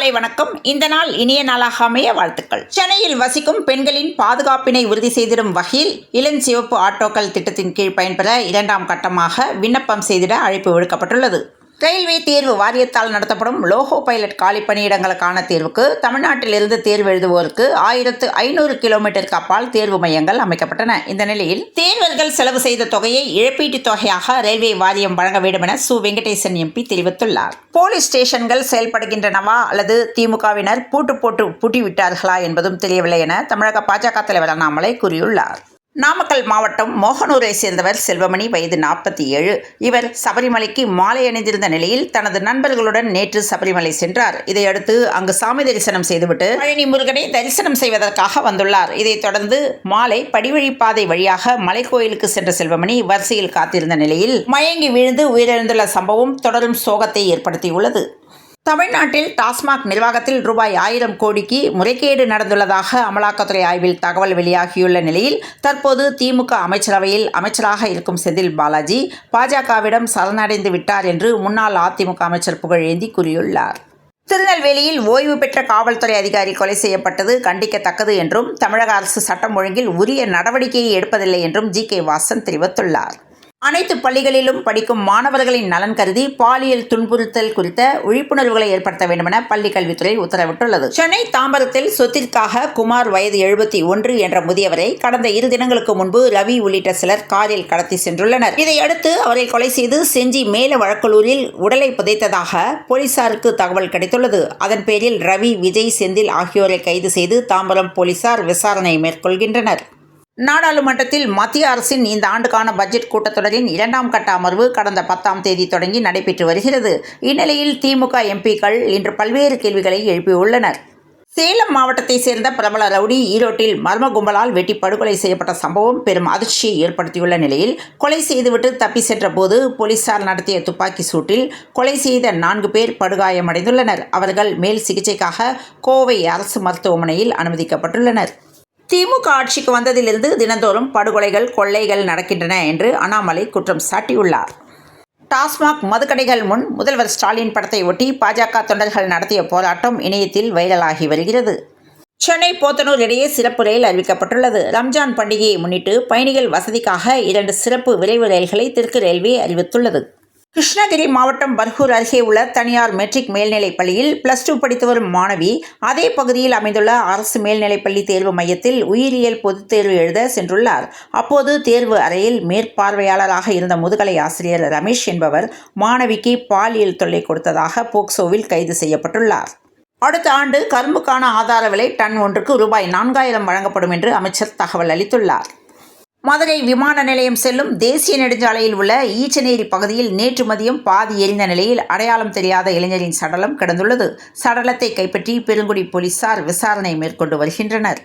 காலை வணக்கம். இந்த நாள் இனிய நாளாக அமைய வாழ்த்துக்கள். சென்னையில் வசிக்கும் பெண்களின் பாதுகாப்பினை உறுதி செய்திடும் வகையில் இளஞ்சிவப்பு ஆட்டோக்கள் திட்டத்தின் கீழ் பயன்பெற இரண்டாம் கட்டமாக விண்ணப்பம் செய்திட அழைப்பு விடுக்கப்பட்டுள்ளது. ரயில்வே தேர்வு வாரியத்தால் நடத்தப்படும் லோகோ பைலட் காலி பணியிடங்களுக்கான தேர்வுக்கு தமிழ்நாட்டிலிருந்து தேர்வு எழுதுவோருக்கு ஆயிரத்து ஐநூறு கிலோமீட்டருக்கு அப்பால் தேர்வு மையங்கள் அமைக்கப்பட்டன. இந்த நிலையில் தேர்வர்கள் செலவு செய்த தொகையை இழப்பீட்டுத் தொகையாக ரயில்வே வாரியம் வழங்க வேண்டும் என சு. வெங்கடேசன் எம்பி தெரிவித்துள்ளார். போலீஸ் ஸ்டேஷன்கள் செயல்படுகின்றனவா அல்லது திமுகவினர் பூட்டு போட்டு பூட்டிவிட்டார்களா என்பதும் தெரியவில்லை என தமிழக பாஜக தலைவர் அண்ணாமலை கூறியுள்ளார். நாமக்கல் மாவட்டம் மோகனூரை சேர்ந்தவர் செல்வமணி வயது நாற்பத்தி ஏழு. இவர் சபரிமலைக்கு மாலை அணிந்திருந்த நிலையில் தனது நண்பர்களுடன் நேற்று சபரிமலை சென்றார். இதையடுத்து அங்கு சாமி தரிசனம் செய்துவிட்டு பழனி முருகனை தரிசனம் செய்வதற்காக வந்துள்ளார். இதைத் தொடர்ந்து மாலை படிவழிப்பாதை வழியாக மலைக்கோயிலுக்கு சென்ற செல்வமணி வரிசையில் காத்திருந்த நிலையில் மயங்கி விழுந்து உயிரிழந்துள்ள சம்பவம் தொடரும் சோகத்தை ஏற்படுத்தியுள்ளது. தமிழ்நாட்டில் டாஸ்மாக் நிர்வாகத்தில் ரூபாய் ஆயிரம் கோடிக்கு முறைகேடு நடந்துள்ளதாக அமலாக்கத்துறை ஆய்வில் தகவல் வெளியாகியுள்ள நிலையில் தற்போது திமுக அமைச்சரவையில் அமைச்சராக இருக்கும் செந்தில் பாலாஜி பாஜகவிடம் சரணடைந்து விட்டார் என்று முன்னாள் அதிமுக அமைச்சர் புகழேந்தி கூறியுள்ளார். திருநெல்வேலியில் ஓய்வு பெற்ற காவல்துறை அதிகாரி கொலை செய்யப்பட்டது கண்டிக்கத்தக்கது என்றும் தமிழக அரசு சட்டம் ஒழுங்கில் உரிய நடவடிக்கையை எடுப்பதில்லை என்றும் ஜி கே வாசன் தெரிவித்துள்ளார். அனைத்து பள்ளிகளிலும் படிக்கும் மாணவர்களின் நலன் கருதி பாலியல் துன்புறுத்தல் குறித்த விழிப்புணர்வுகளை ஏற்படுத்த வேண்டுமென பள்ளி கல்வித்துறை உத்தரவிட்டுள்ளது. சென்னை தாம்பரத்தில் சொத்திற்காக குமார் வயது எழுபத்தி ஒன்று என்ற முதியவரை கடந்த இரு தினங்களுக்கு முன்பு ரவி உள்ளிட்ட சிலர் காரில் கடத்தி சென்றுள்ளனர். இதையடுத்து அவரை கொலை செய்து செஞ்சி மேல வழக்கலூரில் உடலை புதைத்ததாக போலீசாருக்கு தகவல் கிடைத்துள்ளது. அதன் பேரில் ரவி விஜய் செந்தில் ஆகியோரை கைது செய்து தாம்பரம் போலீசார் விசாரணை மேற்கொள்கின்றனர். நாடாளுமன்றத்தில் மத்திய அரசின் இந்த ஆண்டுக்கான பட்ஜெட் கூட்டத்தொடரின் இரண்டாம் கட்ட அமர்வு கடந்த பத்தாம் தேதி தொடங்கி நடைபெற்று வருகிறது. இந்நிலையில் திமுக எம்பிக்கள் இன்று பல்வேறு கேள்விகளை எழுப்பியுள்ளனர். சேலம் மாவட்டத்தை சேர்ந்த பிரபல ரவுடி ஈரோட்டில் மர்ம கும்பலால் வெட்டி படுகொலை செய்யப்பட்ட சம்பவம் பெரும் அதிர்ச்சியை ஏற்படுத்தியுள்ள நிலையில் கொலை செய்துவிட்டு தப்பி சென்ற போது போலீசார் நடத்திய துப்பாக்கி சூட்டில் கொலை செய்த நான்கு பேர் படுகாயமடைந்துள்ளனர். அவர்கள் மேல் சிகிச்சைக்காக கோவை அரசு மருத்துவமனையில் அனுமதிக்கப்பட்டுள்ளனர். திமுக ஆட்சிக்கு வந்ததிலிருந்து தினந்தோறும் படுகொலைகள் கொள்ளைகள் நடக்கின்றன என்று அண்ணாமலை குற்றம் சாட்டியுள்ளார். டாஸ்மாக் மதுக்கடைகள் முன் முதல்வர் ஸ்டாலின் படத்தை ஒட்டி பாஜக தொண்டர்கள் நடத்திய போராட்டம் இணையத்தில் வைரலாகி வருகிறது. சென்னை போத்தனூர் இடையே சிறப்பு ரயில் அறிவிக்கப்பட்டுள்ளது. ரம்ஜான் பண்டிகையை முன்னிட்டு பயணிகள் வசதிக்காக இரண்டு சிறப்பு விரைவு ரயில்களை தெற்கு ரயில்வே அறிவித்துள்ளது. கிருஷ்ணகிரி மாவட்டம் பர்கூர் அருகே உள்ள தனியார் மெட்ரிக் மேல்நிலைப் பள்ளியில் பிளஸ் டூ படித்து வரும் மாணவி அதே பகுதியில் அமைந்துள்ள அரசு மேல்நிலைப்பள்ளி தேர்வு மையத்தில் உயிரியல் பொதுத் தேர்வு எழுத சென்றுள்ளார். அப்போது தேர்வு அறையில் மேற்பார்வையாளராக இருந்த முதுகலை ஆசிரியர் ரமேஷ் என்பவர் மாணவிக்கு பாலியல் தொல்லை கொடுத்ததாக போக்சோவில் கைது செய்யப்பட்டுள்ளார். அடுத்த ஆண்டு கரும்புக்கான ஆதார விலை டன் ஒன்றுக்கு ரூபாய் நான்காயிரம் வழங்கப்படும் என்று அமைச்சர் தகவல் அளித்துள்ளார். மதுரை விமான நிலையம் செல்லும் தேசிய நெடுஞ்சாலையில் உள்ள ஈச்சநேரி பகுதியில் நேற்று மதியம் பாதி எரிந்த நிலையில் அடையாளம் தெரியாத இளைஞரின் சடலம் கிடந்துள்ளது. சடலத்தை கைப்பற்றி பெருங்குடி போலீசார் விசாரணை மேற்கொண்டு வருகின்றனர்.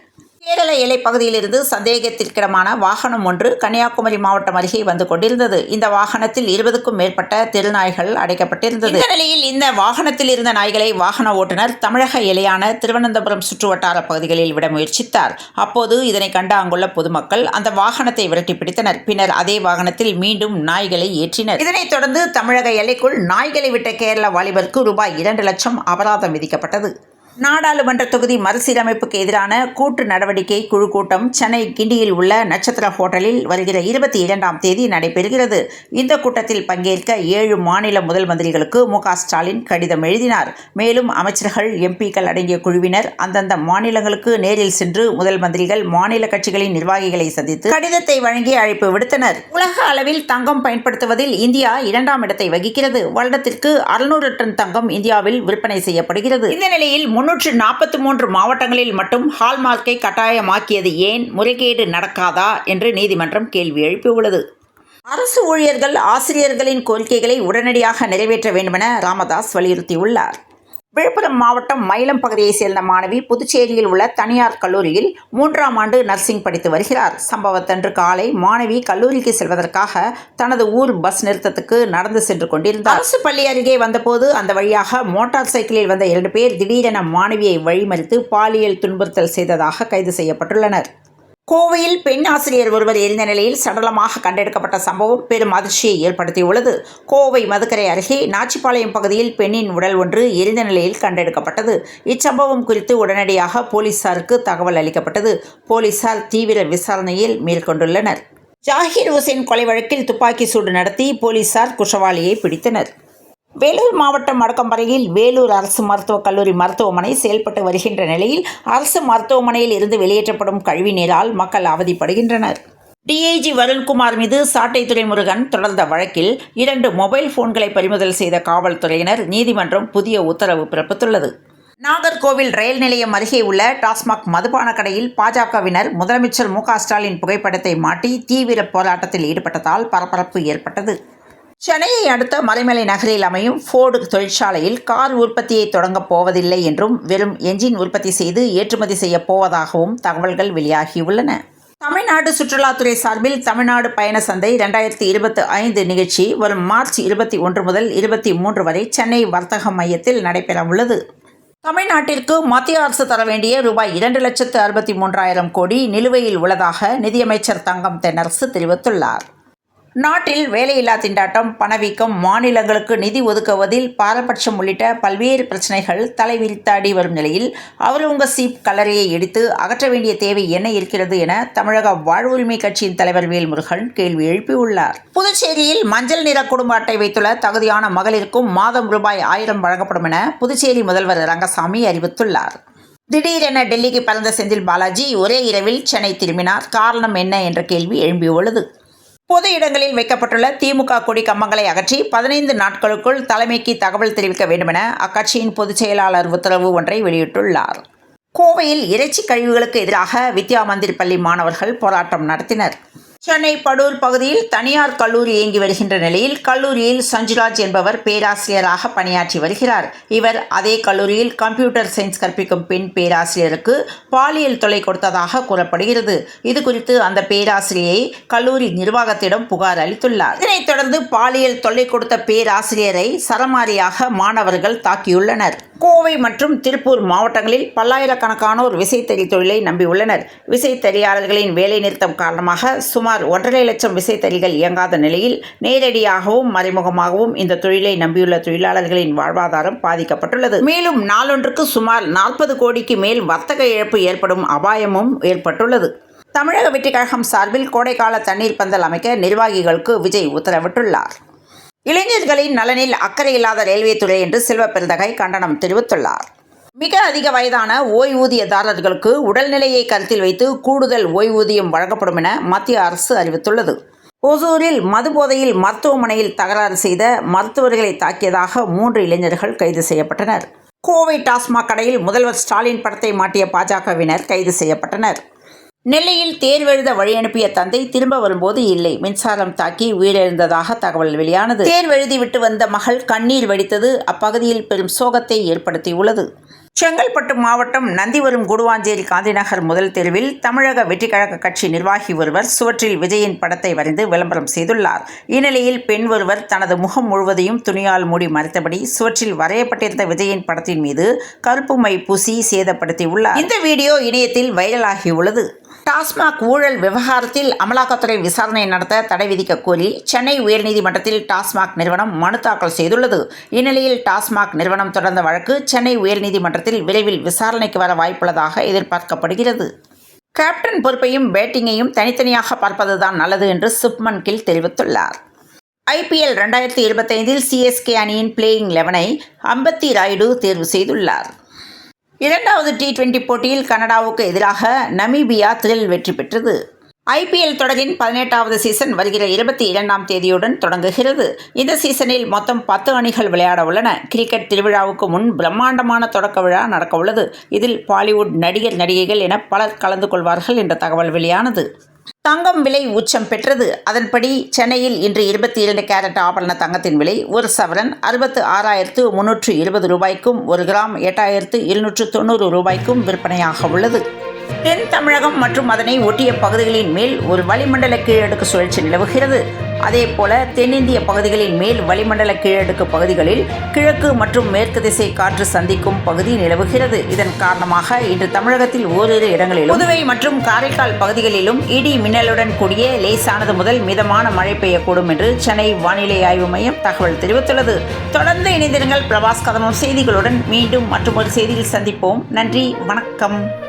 கேரள எல்லை பகுதியிலிருந்து சந்தேகத்திற்கிடமான வாகனம் ஒன்று கன்னியாகுமரி மாவட்டம் அருகே வந்து கொண்டிருந்தது. இந்த வாகனத்தில் இருபதுக்கும் மேற்பட்ட தெருநாய்கள் அடைக்கப்பட்டிருந்தது. இந்த நிலையில் இந்த வாகனத்தில் இருந்த நாய்களை வாகன ஓட்டுநர் தமிழக எல்லையான திருவனந்தபுரம் சுற்றுவட்டார பகுதிகளில் விட முயற்சித்தார். அப்போது இதனை கண்ட அங்குள்ள பொதுமக்கள் அந்த வாகனத்தை விரட்டி பிடித்தனர். பின்னர் அதே வாகனத்தில் மீண்டும் நாய்களை ஏற்றினர். இதனைத் தொடர்ந்து தமிழக எல்லைக்குள் நாய்களை விட்ட கேரள வாலிபருக்கு ரூபாய் இரண்டு லட்சம் அபராதம் விதிக்கப்பட்டது. நாடாளுமன்ற தொகுதி மறுசீரமைப்புக்கு எதிரான கூட்டு நடவடிக்கை குழு கூட்டம் சென்னை கிண்டியில் உள்ள நட்சத்திர ஹோட்டலில் வருகிற இருபத்தி இரண்டாம் தேதி நடைபெறுகிறது. இந்த கூட்டத்தில் பங்கேற்க ஏழு மாநில முதல் மந்திரிகளுக்கு மு ஸ்டாலின் கடிதம் எழுதினார். மேலும் அமைச்சர்கள் எம்பிக்கள் அடங்கிய குழுவினர் அந்தந்த மாநிலங்களுக்கு நேரில் சென்று முதல் மந்திரிகள் மாநில கட்சிகளின் நிர்வாகிகளை சந்தித்து கடிதத்தை வழங்கி அழைப்பு விடுத்தனர். உலக அளவில் தங்கம் பயன்படுத்துவதில் இந்தியா இரண்டாம் இடத்தை வகிக்கிறது. வருடத்திற்கு அறுநூறு டன் தங்கம் இந்தியாவில் விற்பனை செய்யப்படுகிறது. இந்த நிலையில் முன்னூற்று நாற்பத்தி மூன்று மாவட்டங்களில் மட்டும் ஹால்மார்க்கை கட்டாயமாக்கியது ஏன்? முறைகேடு நடக்காதா? என்று நீதிமன்றம் கேள்வி எழுப்பியுள்ளது. அரசு ஊழியர்கள் ஆசிரியர்களின் கோரிக்கைகளை உடனடியாக நிறைவேற்ற வேண்டுமென ராமதாஸ் வலியுறுத்தியுள்ளார். விழுப்புரம் மாவட்டம் மயிலம் பகுதியைச் சேர்ந்த மாணவி புதுச்சேரியில் உள்ள தனியார் கல்லூரியில் மூன்றாம் ஆண்டு நர்சிங் படித்து வருகிறார். சம்பவத்தன்று காலை மாணவி கல்லூரிக்கு செல்வதற்காக தனது ஊர் பஸ் நிறுத்தத்துக்கு நடந்து சென்று கொண்டிருந்தார். அரசு பள்ளி அருகே வந்தபோது அந்த வழியாக மோட்டார் சைக்கிளில் வந்த இரண்டு பேர் திடீரென மாணவியை வழிமறித்து பாலியல் துன்புறுத்தல் செய்ததாக கைது செய்யப்பட்டுள்ளனர். கோவையில் பெண் ஆசிரியர் ஒருவர் எரிந்த நிலையில் சடலமாக கண்டெடுக்கப்பட்ட சம்பவம் பெரும் அதிர்ச்சியை ஏற்படுத்தியுள்ளது. கோவை மதுக்கரை அருகே நாச்சிப்பாளையம் பகுதியில் பெண்ணின் உடல் ஒன்று எரிந்த நிலையில் கண்டெடுக்கப்பட்டது. இச்சம்பவம் குறித்து உடனடியாக போலீசாருக்கு தகவல் அளிக்கப்பட்டது. போலீசார் தீவிர விசாரணையில் மேற்கொண்டுள்ளனர். ஜாகிர் ஹுசேன் கொலை வழக்கில் துப்பாக்கி சூடு நடத்தி போலீசார் குற்றவாளியை பிடித்தனர். வேலூர் மாவட்டம் அடக்கம்பறையில் வேலூர் அரசு மருத்துவக் கல்லூரி மருத்துவமனை செயல்பட்டு வருகின்ற நிலையில் அரசு மருத்துவமனையில் இருந்து வெளியேற்றப்படும் கழிவு நீரால் மக்கள் அவதிப்படுகின்றனர். டிஐஜி வருண்குமார் மீது சாட்டை துரைமுருகன் தொடர்ந்த வழக்கில் இரண்டு மொபைல் போன்களை பறிமுதல் செய்த காவல்துறையினர் நீதிமன்றம் புதிய உத்தரவு பிறப்பித்துள்ளது. நாகர்கோவில் ரயில் நிலையம் அருகே உள்ள டாஸ்மாக் மதுபான கடையில் பாஜகவினர் முதலமைச்சர் மு க ஸ்டாலின் புகைப்படத்தை மாட்டி தீவிர போராட்டத்தில் ஈடுபட்டதால் பரபரப்பு ஏற்பட்டது. சென்னையை அடுத்த மலைமலை நகரில் அமையும் ஃபோர்டு தொழிற்சாலையில் கார் உற்பத்தியை தொடங்கப் போவதில்லை என்றும் வெறும் என்ஜின் உற்பத்தி செய்து ஏற்றுமதி செய்யப் போவதாகவும் தகவல்கள் வெளியாகியுள்ளன. தமிழ்நாடு சுற்றுலாத்துறை சார்பில் தமிழ்நாடு பயண சந்தை ரெண்டாயிரத்தி இருபத்தி ஐந்து நிகழ்ச்சி வரும் மார்ச் இருபத்தி ஒன்று முதல் இருபத்தி மூன்று வரை சென்னை வர்த்தக மையத்தில் நடைபெறவுள்ளது. தமிழ்நாட்டிற்கு மத்திய அரசு தர வேண்டிய ரூபாய் இரண்டு லட்சத்து அறுபத்தி மூன்றாயிரம் கோடி நிலுவையில் உள்ளதாக நிதியமைச்சர் தங்கம் தென்னரசு தெரிவித்துள்ளார். நாட்டில் வேலையில்லா திண்டாட்டம் பணவீக்கம் மாநிலங்களுக்கு நிதி ஒதுக்குவதில் பாரபட்சம் உள்ளிட்ட பல்வேறு பிரச்சனைகள் தலைவிரித்தாடி வரும் நிலையில் அவுரங்கசீப் கல்லறையை எடுத்து அகற்ற வேண்டிய தேவை என்ன இருக்கிறது என தமிழக வாழ்வுரிமை கட்சியின் தலைவர் வேல்முருகன் கேள்வி எழுப்பியுள்ளார். புதுச்சேரியில் மஞ்சள் நிற குடும்ப அட்டை வைத்துள்ள தகுதியான மகளிருக்கும் மாதம் ரூபாய் ஆயிரம் வழங்கப்படும் என புதுச்சேரி முதல்வர் ரங்கசாமி அறிவித்துள்ளார். திடீரென டெல்லிக்கு பறந்த செந்தில் பாலாஜி ஒரே இரவில் சென்னை திரும்பினார். காரணம் என்ன என்ற கேள்வி எழும்பியுள்ளது. பொது இடங்களில் வைக்கப்பட்டுள்ள திமுக கொடி கம்பங்களை அகற்றி பதினைந்து நாட்களுக்குள் தலைமைக்கு தகவல் தெரிவிக்க வேண்டுமென அக்கட்சியின் பொதுச் செயலாளர் உத்தரவு ஒன்றை வெளியிட்டுள்ளார். கோவையில் இறைச்சி கழிவுகளுக்கு எதிராக வித்யா மந்திர் பள்ளி மாணவர்கள் போராட்டம் நடத்தினர். சென்னை படூர் பகுதியில் தனியார் கல்லூரி இயங்கி வருகின்ற நிலையில் கல்லூரியில் சஞ்சுராஜ் என்பவர் பேராசிரியராக பணியாற்றி வருகிறார். இவர் அதே கல்லூரியில் கம்ப்யூட்டர் சயின்ஸ் கற்பிக்கும் பெண் பேராசிரியருக்கு பாலியல் தொல்லை கொடுத்ததாக கூறப்படுகிறது. இது குறித்து அந்த பேராசிரியை கல்லூரி நிர்வாகத்திடம் புகார் அளித்துள்ளார். இதனைத் தொடர்ந்து பாலியல் தொல்லை கொடுத்த பேராசிரியரை சரமாரியாக மாணவர்கள் தாக்கியுள்ளனர். கோவை மற்றும் திருப்பூர் மாவட்டங்களில் பல்லாயிரக்கணக்கானோர் விசைத்தறி தொழிலை நம்பியுள்ளனர். விசைத்தறியாளர்களின் வேலைநிறுத்தம் காரணமாக சுமார் ஒன்றரை லட்சம் விசைத்தறிகள் இயங்காத நிலையில் நேரடியாகவும் மறைமுகமாகவும் இந்த தொழிலை நம்பியுள்ள தொழிலாளர்களின் வாழ்வாதாரம் பாதிக்கப்பட்டுள்ளது. மேலும் நாளொன்றுக்கு சுமார் நாற்பது கோடிக்கு மேல் வர்த்தக இழப்பு ஏற்படும் அபாயமும் ஏற்பட்டுள்ளது. தமிழக வெற்றிக் கழகம் சார்பில் கோடைக்கால தண்ணீர் பந்தல் அமைக்க நிர்வாகிகளுக்கு விஜய் உத்தரவிட்டுள்ளார். இளைஞர்களின் நலனில் அக்கறை இல்லாத ரயில்வே துறை என்று செல்வ பெருந்தகை கண்டனம் தெரிவித்துள்ளார். மிக அதிக வயதான ஓய்வூதியதாரர்களுக்கு உடல்நிலையை கருத்தில் வைத்து கூடுதல் ஓய்வூதியம் வழங்கப்படும் என மத்திய அரசு அறிவித்துள்ளது. ஒசூரில் மதுபோதையில் மருத்துவமனையில் தகராறு செய்த மருத்துவர்களை தாக்கியதாக மூன்று இளைஞர்கள் கைது செய்யப்பட்டனர். கோவை டாஸ்மாக் கடையில் முதல்வர் ஸ்டாலின் படத்தை மாட்டிய பாஜகவினர் கைது செய்யப்பட்டனர். நெல்லையில் தேர்வெழுத வழியனுப்பிய தந்தை திரும்ப வரும்போது இல்லை. மின்சாரம் தாக்கி உயிரிழந்ததாக தகவல் வெளியானது. தேர்வெழுதி விட்டு வந்த மகள் கண்ணீர் வடித்தது அப்பகுதியில் பெரும் சோகத்தை ஏற்படுத்தியுள்ளது. செங்கல்பட்டு மாவட்டம் நந்திவரும் குடுவாஞ்சேரி காந்திநகர் முதல் தெருவில் தமிழக வெற்றி கழக கட்சி நிர்வாகி ஒருவர் சுவற்றில் விஜயின் படத்தை வரைந்து விளம்பரம் செய்துள்ளார். இந்நிலையில் பெண் ஒருவர் தனது முகம் முழுவதையும் துணியால் மூடி மறைத்தபடி சுவற்றில் வரையப்பட்டிருந்த விஜயின் படத்தின் மீது கருப்பு மை பூசி சேதப்படுத்தியுள்ளார். இந்த வீடியோ இணையத்தில் வைரலாகியுள்ளது. டாஸ்மாக் ஊழல் விவகாரத்தில் அமலாக்கத்துறை விசாரணை நடத்த தடை விதிக்க கோரி சென்னை உயர்நீதிமன்றத்தில் டாஸ்மாக் நிறுவனம் மனு தாக்கல் செய்துள்ளது. இந்நிலையில் டாஸ்மாக் நிறுவனம் தொடர்ந்த வழக்கு சென்னை உயர்நீதிமன்றத்தில் விரைவில் விசாரணைக்கு வர வாய்ப்புள்ளதாக எதிர்பார்க்கப்படுகிறது. கேப்டன் பொறுப்பையும் பேட்டிங்கையும் தனித்தனியாக பார்ப்பதுதான் நல்லது என்று சுப்மன் கில் தெரிவித்துள்ளார். ஐபிஎல் ரெண்டாயிரத்தி இருபத்தைந்தில் சிஎஸ்கே அணியின் பிளேயிங் லெவனை அம்பத்தி ராயுடு தேர்வு செய்துள்ளார். இரண்டாவது டி டுவெண்டி போட்டியில் கனடாவுக்கு எதிராக நமீபியா த்ரில் வெற்றி பெற்றது. ஐபிஎல் தொடரின் பதினெட்டாவது சீசன் வருகிற இருபத்தி இரண்டாம் தேதியுடன் தொடங்குகிறது. இந்த சீசனில் மொத்தம் பத்து அணிகள் விளையாட உள்ளன. கிரிக்கெட் திருவிழாவுக்கு முன் பிரம்மாண்டமான தொடக்க விழா நடக்க உள்ளது இதில் பாலிவுட் நடிகர் நடிகைகள் என பலர் கலந்து கொள்வார்கள் என்ற தகவல் வெளியானது. தங்கம் விலை உச்சம் பெற்றது. அதன்படி சென்னையில் இன்று இருபத்தி இரண்டு கேரட் ஆபரண தங்கத்தின் விலை ஒரு சவரன் அறுபத்து ஆறாயிரத்து முன்னூற்று இருபது ரூபாய்க்கும் ஒரு கிராம் எட்டாயிரத்து இருநூற்று தொண்ணூறு ரூபாய்க்கும் விற்பனையாக உள்ளது. தென் தமிழகம் மற்றும் அதனை ஒட்டிய பகுதிகளின் மேல் ஒரு வளிமண்டல கீழடுக்கு சுழற்சி நிலவுகிறது. அதேபோல தென்னிந்திய பகுதிகளின் மேல் வளிமண்டல கீழடுக்கு பகுதிகளில் கிழக்கு மற்றும் மேற்கு திசை காற்று சந்திக்கும் பகுதி நிலவுகிறது. இதன் காரணமாக இன்று தமிழகத்தில் ஓரிரு இடங்களிலும் புதுவை மற்றும் காரைக்கால் பகுதிகளிலும் இடி மின்னலுடன் கூடிய லேசானது முதல் மிதமான மழை பெய்யக்கூடும் என்று சென்னை வானிலை ஆய்வு மையம் தகவல் தெரிவித்துள்ளது. தொடர்ந்து இணைந்திருங்கள் பிரபாஸ் கதனம் செய்திகளுடன் மீண்டும் மற்றொரு செய்தியில் சந்திப்போம். நன்றி வணக்கம்.